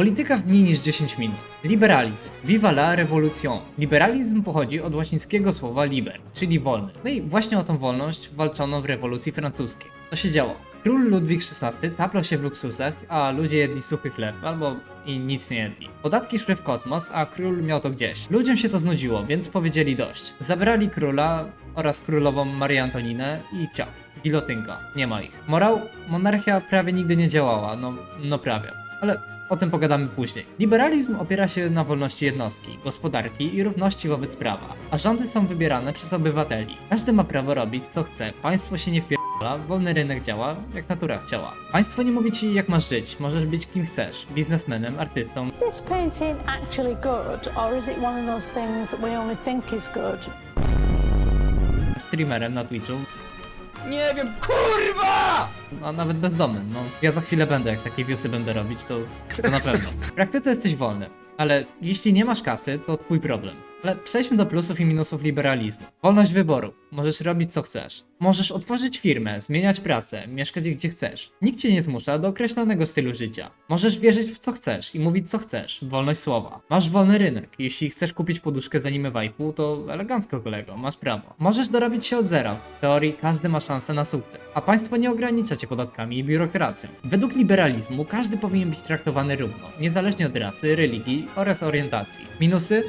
Polityka w mniej niż 10 minut. Liberalizm. Viva la revolution. Liberalizm pochodzi od łacińskiego słowa liber, czyli wolny. No i właśnie o tą wolność walczono w rewolucji francuskiej. Co się działo? Król Ludwik XVI taplał się w luksusach, a ludzie jedli suchy chleb albo i nic nie jedli. Podatki szły w kosmos, a król miał to gdzieś. Ludziom się to znudziło, więc powiedzieli dość. Zabrali króla oraz królową Marię Antoninę i ciach. Gilotynka. Nie ma ich. Morał? Monarchia prawie nigdy nie działała, no, no prawie. Ale o tym pogadamy później. Liberalizm opiera się na wolności jednostki, gospodarki i równości wobec prawa, a rządy są wybierane przez obywateli. Każdy ma prawo robić co chce, państwo się nie wpierdala, wolny rynek działa, jak natura chciała. Państwo nie mówi ci jak masz żyć, możesz być kim chcesz, biznesmenem, artystą, Is this painting actually good, or is it one of those things that we only think is good? streamerem na Twitchu, Nie wiem, kurwa! a nawet bezdomnym. No, ja za chwilę będę, jak takie viewsy będę robić, to, to na pewno. W praktyce jesteś wolny, ale jeśli nie masz kasy, to twój problem. Ale przejdźmy do plusów i minusów liberalizmu. Wolność wyboru. Możesz robić co chcesz. Możesz otworzyć firmę, zmieniać pracę, mieszkać gdzie chcesz. Nikt cię nie zmusza do określonego stylu życia. Możesz wierzyć w co chcesz i mówić co chcesz. Wolność słowa. Masz wolny rynek. Jeśli chcesz kupić poduszkę z anime waifu, to elegancko kolego, masz prawo. Możesz dorobić się od zera. W teorii każdy ma szansę na sukces. A państwo nie ogranicza cię podatkami i biurokracją. Według liberalizmu każdy powinien być traktowany równo, niezależnie od rasy, religii oraz orientacji. Minusy?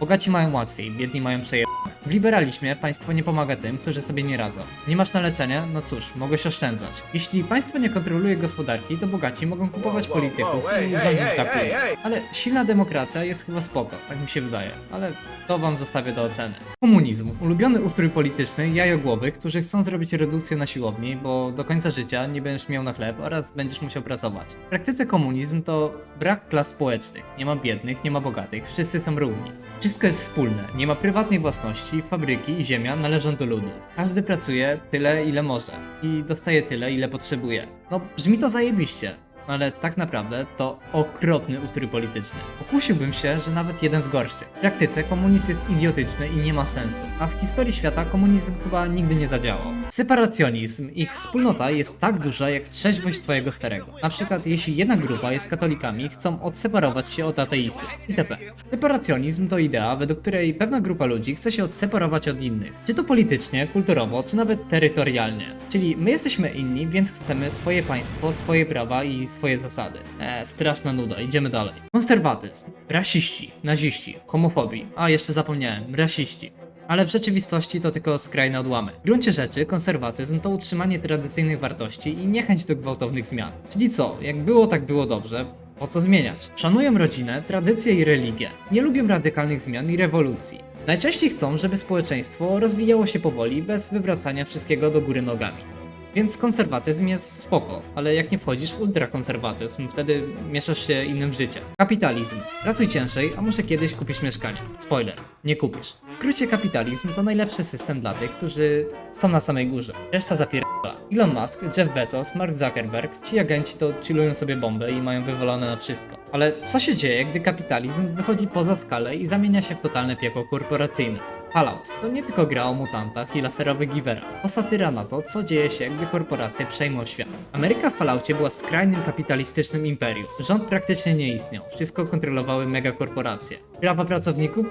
Bogaci mają łatwiej, biedni mają przeje... W liberalizmie państwo nie pomaga tym, którzy sobie nie radzą. Nie masz na leczenie? No cóż, mogłeś oszczędzać. Jeśli państwo nie kontroluje gospodarki, to bogaci mogą kupować polityków i rządzić za pieniądz. Ale silna demokracja jest chyba spoko, tak mi się wydaje. Ale to wam zostawię do oceny. Komunizm. Ulubiony ustrój polityczny jajogłowych, którzy chcą zrobić redukcję na siłowni, bo do końca życia nie będziesz miał na chleb oraz będziesz musiał pracować. W praktyce komunizm to brak klas społecznych. Nie ma biednych, nie ma bogatych, wszyscy są równi. Wszystko jest wspólne, nie ma prywatnej własności, fabryki i ziemia należą do ludu. Każdy pracuje tyle, ile może i dostaje tyle, ile potrzebuje. No, brzmi to zajebiście, ale tak naprawdę to okropny ustrój polityczny. Pokusiłbym się, że nawet jeden z gorszych. W praktyce komunizm jest idiotyczny i nie ma sensu, a w historii świata komunizm chyba nigdy nie zadziałał. Separacjonizm, ich wspólnota jest tak duża jak trzeźwość twojego starego. Na przykład jeśli jedna grupa jest katolikami, chcą odseparować się od ateistów itp. Separacjonizm to idea, według której pewna grupa ludzi chce się odseparować od innych. Czy to politycznie, kulturowo, czy nawet terytorialnie. Czyli my jesteśmy inni, więc chcemy swoje państwo, swoje prawa i swoje zasady. Eee, straszna nuda, idziemy dalej. Konserwatyzm, rasiści, naziści, homofobii, a jeszcze zapomniałem, rasiści. Ale w rzeczywistości to tylko skrajne odłamy. W gruncie rzeczy konserwatyzm to utrzymanie tradycyjnych wartości i niechęć do gwałtownych zmian. Czyli co, jak było tak było dobrze, po co zmieniać? Szanują rodzinę, tradycje i religię. Nie lubią radykalnych zmian i rewolucji. Najczęściej chcą, żeby społeczeństwo rozwijało się powoli, bez wywracania wszystkiego do góry nogami. Więc konserwatyzm jest spoko, ale jak nie wchodzisz w ultrakonserwatyzm, wtedy mieszasz się innym w życie. Kapitalizm. Pracuj ciężej, a może kiedyś kupisz mieszkanie. Spoiler, nie kupisz. W skrócie kapitalizm to najlepszy system dla tych, którzy są na samej górze. Reszta zapierdala. Elon Musk, Jeff Bezos, Mark Zuckerberg, ci agenci to chillują sobie bombę i mają wywalone na wszystko. Ale co się dzieje, gdy kapitalizm wychodzi poza skalę i zamienia się w totalne piekło korporacyjne? Fallout to nie tylko gra o mutantach i laserowych giwerach. To satyra na to, co dzieje się, gdy korporacje przejmą świat. Ameryka w Falloutie była skrajnym kapitalistycznym imperium. Rząd praktycznie nie istniał, wszystko kontrolowały megakorporacje. Prawa pracowników?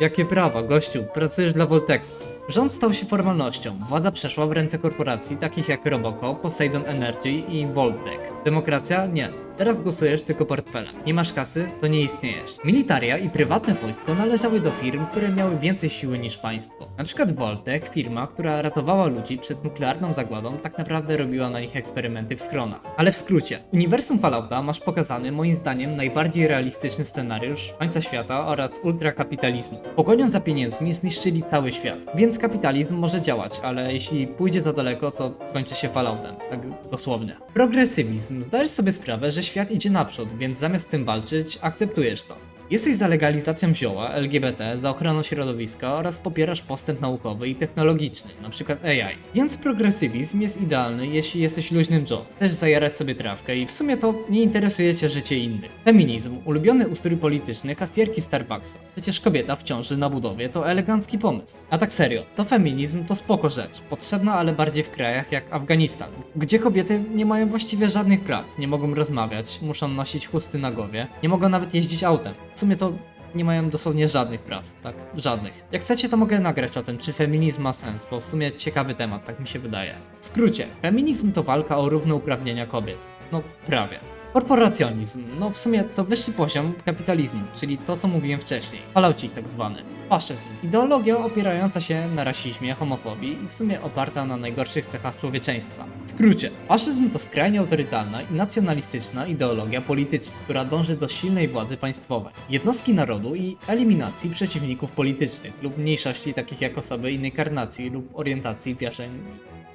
Jakie prawa, gościu? Pracujesz dla Volteku. Rząd stał się formalnością. Władza przeszła w ręce korporacji takich jak Roboco, Poseidon Energy i Voltec. Demokracja? Nie. Teraz głosujesz tylko portfelem. Nie masz kasy, to nie istniejesz. Militaria i prywatne wojsko należały do firm, które miały więcej siły niż państwo. Na przykład Voltec, firma, która ratowała ludzi przed nuklearną zagładą, tak naprawdę robiła na nich eksperymenty w schronach. Ale w skrócie, uniwersum Fallouta masz pokazany moim zdaniem najbardziej realistyczny scenariusz końca świata oraz ultrakapitalizmu. Pogonią za pieniędzmi zniszczyli cały świat, więc kapitalizm może działać, ale jeśli pójdzie za daleko, to kończy się Falloutem, tak dosłownie. Progresywizm. Zdajesz sobie sprawę, że świat idzie naprzód, więc zamiast z tym walczyć, akceptujesz to. Jesteś za legalizacją zioła, LGBT, za ochroną środowiska oraz popierasz postęp naukowy i technologiczny, np. AI. Więc progresywizm jest idealny, jeśli jesteś luźnym Joe. Też zajarać sobie trawkę i w sumie to nie interesuje cię życie innych. Feminizm, ulubiony ustrój polityczny kasjerki Starbucksa. Przecież kobieta w ciąży na budowie to elegancki pomysł. A tak serio, to feminizm to spoko rzecz, potrzebna ale bardziej w krajach jak Afganistan, gdzie kobiety nie mają właściwie żadnych praw, nie mogą rozmawiać, muszą nosić chusty na głowie, nie mogą nawet jeździć autem. W sumie to nie mają dosłownie żadnych praw, tak? Żadnych. Jak chcecie, to mogę nagrać o tym, czy feminizm ma sens, bo w sumie ciekawy temat, tak mi się wydaje. W skrócie, feminizm to walka o równe uprawnienia kobiet. No, prawie. Korporacjonizm, no w sumie to wyższy poziom kapitalizmu, czyli to co mówiłem wcześniej, falaucik tak zwany. Faszyzm, ideologia opierająca się na rasizmie, homofobii i w sumie oparta na najgorszych cechach człowieczeństwa. W skrócie, faszyzm to skrajnie autorytarna i nacjonalistyczna ideologia polityczna, która dąży do silnej władzy państwowej, jednostki narodu i eliminacji przeciwników politycznych lub mniejszości takich jak osoby innej karnacji lub orientacji, wierzeń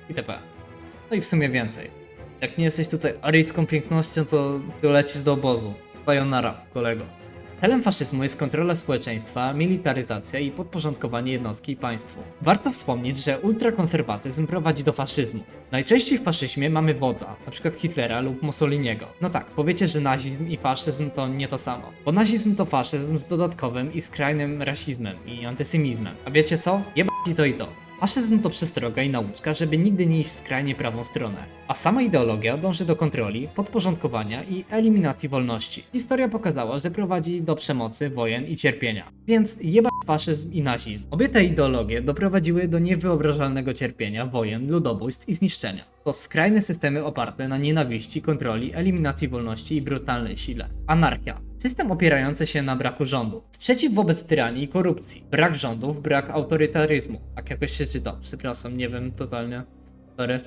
itp. No i w sumie więcej. Jak nie jesteś tutaj aryjską pięknością, to dolecisz do obozu. Sayonara, kolego. Celem faszyzmu jest kontrola społeczeństwa, militaryzacja i podporządkowanie jednostki i państwu. Warto wspomnieć, że ultrakonserwatyzm prowadzi do faszyzmu. Najczęściej w faszyzmie mamy wodza, np. Hitlera lub Mussoliniego. No tak, powiecie, że nazizm i faszyzm to nie to samo. Bo nazizm to faszyzm z dodatkowym i skrajnym rasizmem i antysymizmem. A wiecie co? Jebać i to i to. Faszyzm to przestroga i nauczka, żeby nigdy nie iść skrajnie prawą stronę. A sama ideologia dąży do kontroli, podporządkowania i eliminacji wolności. Historia pokazała, że prowadzi do przemocy, wojen i cierpienia. Więc jeba faszyzm i nazizm. Obie te ideologie doprowadziły do niewyobrażalnego cierpienia, wojen, ludobójstw i zniszczenia. To skrajne systemy oparte na nienawiści, kontroli, eliminacji wolności i brutalnej sile. Anarchia. System opierający się na braku rządu. Sprzeciw wobec tyranii i korupcji. Brak rządów, brak autorytaryzmu. Tak jakoś się czyta. Przepraszam, nie wiem totalnie. Sorry.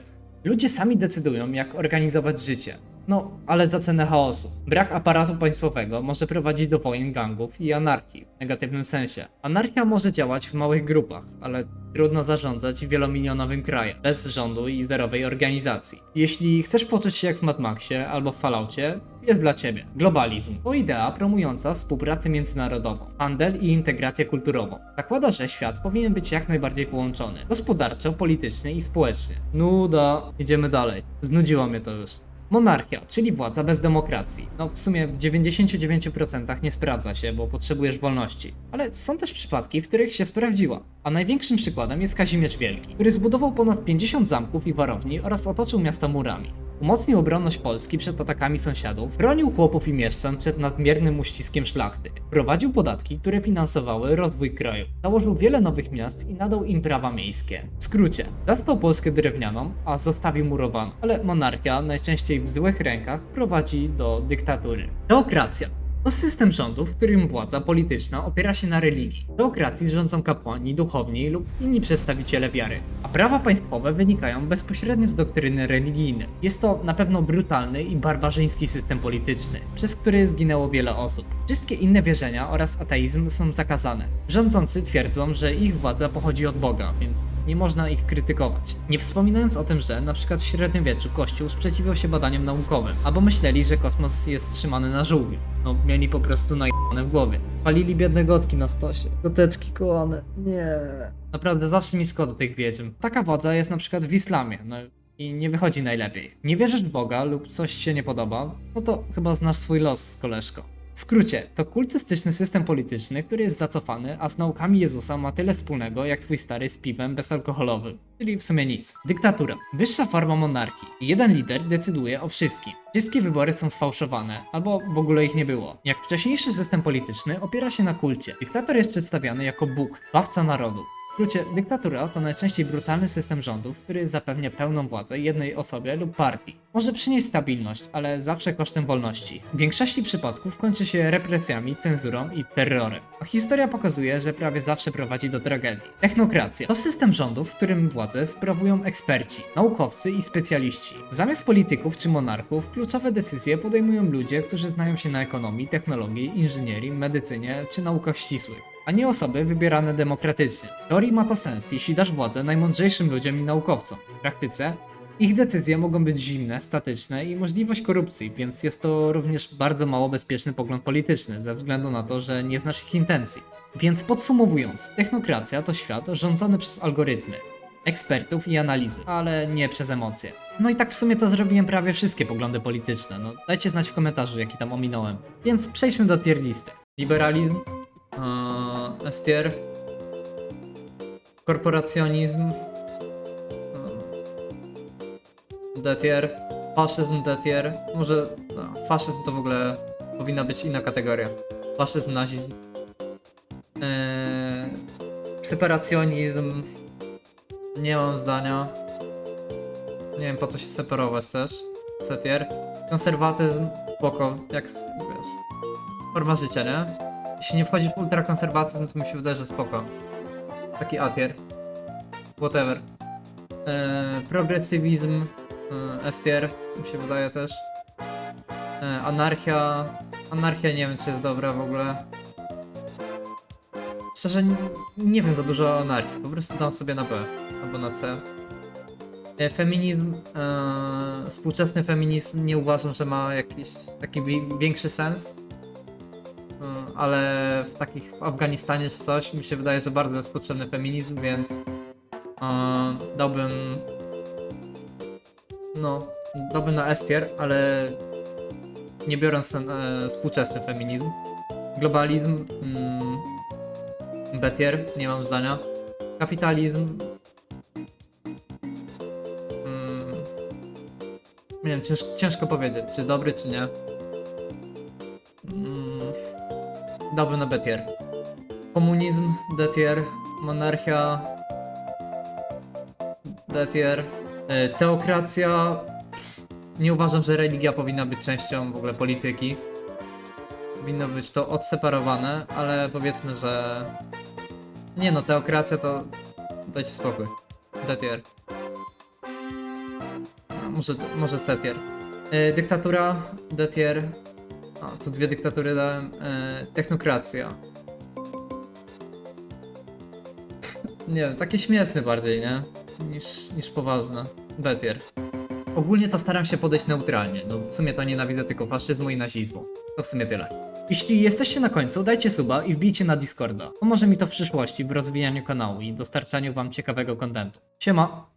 Ludzie sami decydują, jak organizować życie. No, ale za cenę chaosu. Brak aparatu państwowego może prowadzić do wojen gangów i anarchii w negatywnym sensie. Anarchia może działać w małych grupach, ale trudno zarządzać wielomilionowym krajem bez rządu i zerowej organizacji. Jeśli chcesz poczuć się jak w Mad Maxie albo w Falloutie, jest dla ciebie. Globalizm to idea promująca współpracę międzynarodową, handel i integrację kulturową. Zakłada, że świat powinien być jak najbardziej połączony gospodarczo, politycznie i społecznie. Nuda, idziemy dalej. Znudziło mnie to już. Monarchia, czyli władza bez demokracji. No w sumie w 99% nie sprawdza się, bo potrzebujesz wolności. Ale są też przypadki, w których się sprawdziła. A największym przykładem jest Kazimierz Wielki, który zbudował ponad 50 zamków i warowni oraz otoczył miasta murami. Umocnił obronność Polski przed atakami sąsiadów, bronił chłopów i mieszczan przed nadmiernym uściskiem szlachty, prowadził podatki, które finansowały rozwój kraju, założył wiele nowych miast i nadał im prawa miejskie. W skrócie, zastał Polskę drewnianą, a zostawił murowaną, ale monarchia, najczęściej w złych rękach, prowadzi do dyktatury. Teokracja to system rządu, w którym władza polityczna opiera się na religii. W teokracji rządzą kapłani, duchowni lub inni przedstawiciele wiary, a prawa państwowe wynikają bezpośrednio z doktryny religijnej. Jest to na pewno brutalny i barbarzyński system polityczny, przez który zginęło wiele osób. Wszystkie inne wierzenia oraz ateizm są zakazane. Rządzący twierdzą, że ich władza pochodzi od Boga, więc nie można ich krytykować. Nie wspominając o tym, że na przykład w średniowieczu Kościół sprzeciwiał się badaniom naukowym, albo myśleli, że kosmos jest trzymany na żółwiu. No, mieli po prostu najebane w głowie. Palili biedne gotki na stosie. Goteczki kołane. Nie. Naprawdę zawsze mi szkoda tych wiedźm. Taka władza jest na przykład w islamie, no i nie wychodzi najlepiej. Nie wierzysz w Boga lub coś się nie podoba, no to chyba znasz swój los, koleżko. W skrócie, to kultystyczny system polityczny, który jest zacofany, a z naukami Jezusa ma tyle wspólnego jak twój stary z piwem bezalkoholowym. Czyli w sumie nic. Dyktatura. Wyższa forma monarchii. Jeden lider decyduje o wszystkim. Wszystkie wybory są sfałszowane, albo w ogóle ich nie było. Jak wcześniejszy system polityczny opiera się na kulcie. Dyktator jest przedstawiany jako Bóg, bawca narodu. W skrócie, dyktatura to najczęściej brutalny system rządów, który zapewnia pełną władzę jednej osobie lub partii. Może przynieść stabilność, ale zawsze kosztem wolności. W większości przypadków kończy się represjami, cenzurą i terrorem. A historia pokazuje, że prawie zawsze prowadzi do tragedii. Technokracja to system rządów, w którym władzę sprawują eksperci, naukowcy i specjaliści. Zamiast polityków czy monarchów, kluczowe decyzje podejmują ludzie, którzy znają się na ekonomii, technologii, inżynierii, medycynie czy naukach ścisłych a nie osoby wybierane demokratycznie. W teorii ma to sens, jeśli dasz władzę najmądrzejszym ludziom i naukowcom. W praktyce Ich decyzje mogą być zimne, statyczne i możliwość korupcji, więc jest to również bardzo mało bezpieczny pogląd polityczny, ze względu na to, że nie znasz ich intencji. Więc podsumowując, technokracja to świat rządzony przez algorytmy, ekspertów i analizy, ale nie przez emocje. No i tak w sumie to zrobiłem prawie wszystkie poglądy polityczne, no dajcie znać w komentarzu jaki tam ominąłem. Więc przejdźmy do tier listy. Liberalizm, yy, STR, korporacjonizm, yy, D-tier, faszyzm D-tier, może no, faszyzm to w ogóle powinna być inna kategoria. Faszyzm, nazizm. Yy, separacjonizm, nie mam zdania. Nie wiem po co się separować też. C-tier. Konserwatyzm, spoko, jak wiesz. Forma życia, nie? Jeśli nie wchodzi w ultrakonserwatyzm, to mi się wydaje, że spoko. Taki A-tier. Whatever. Eee, progresywizm, eee, S-tier, mi się wydaje też. Eee, anarchia. Anarchia nie wiem, czy jest dobra w ogóle. Szczerze, nie wiem za dużo o anarchii, po prostu dam sobie na B albo na C. E, Feminizm, e, współczesny feminizm nie uważam, że ma jakiś taki wi- większy sens. Ale w takich w Afganistanie czy coś mi się wydaje, że bardzo jest potrzebny feminizm, więc e, dałbym no, dałbym na S tier, ale nie biorąc ten e, współczesny feminizm. Globalizm mm, B tier, nie mam zdania. Kapitalizm Mm, nie wiem, cięż, ciężko powiedzieć, czy dobry, czy nie. Dałbym na B-tier. Komunizm, D-tier. Monarchia, D-tier. E, Teokracja. Nie uważam, że religia powinna być częścią w ogóle polityki. Powinno być to odseparowane, ale powiedzmy, że... Nie no, teokracja to... Dajcie spokój. D-tier. A, Może, może C tier. E, dyktatura, D tier. Tu dwie dyktatury dałem. E, technokracja. nie wiem, takie śmieszne bardziej, nie? Niż, niż poważne. B tier. Ogólnie to staram się podejść neutralnie. No w sumie to nienawidzę tylko faszyzmu i nazizmu. To w sumie tyle. Jeśli jesteście na końcu, dajcie suba i wbijcie na Discorda. Pomoże mi to w przyszłości w rozwijaniu kanału i dostarczaniu wam ciekawego kontentu. Siema!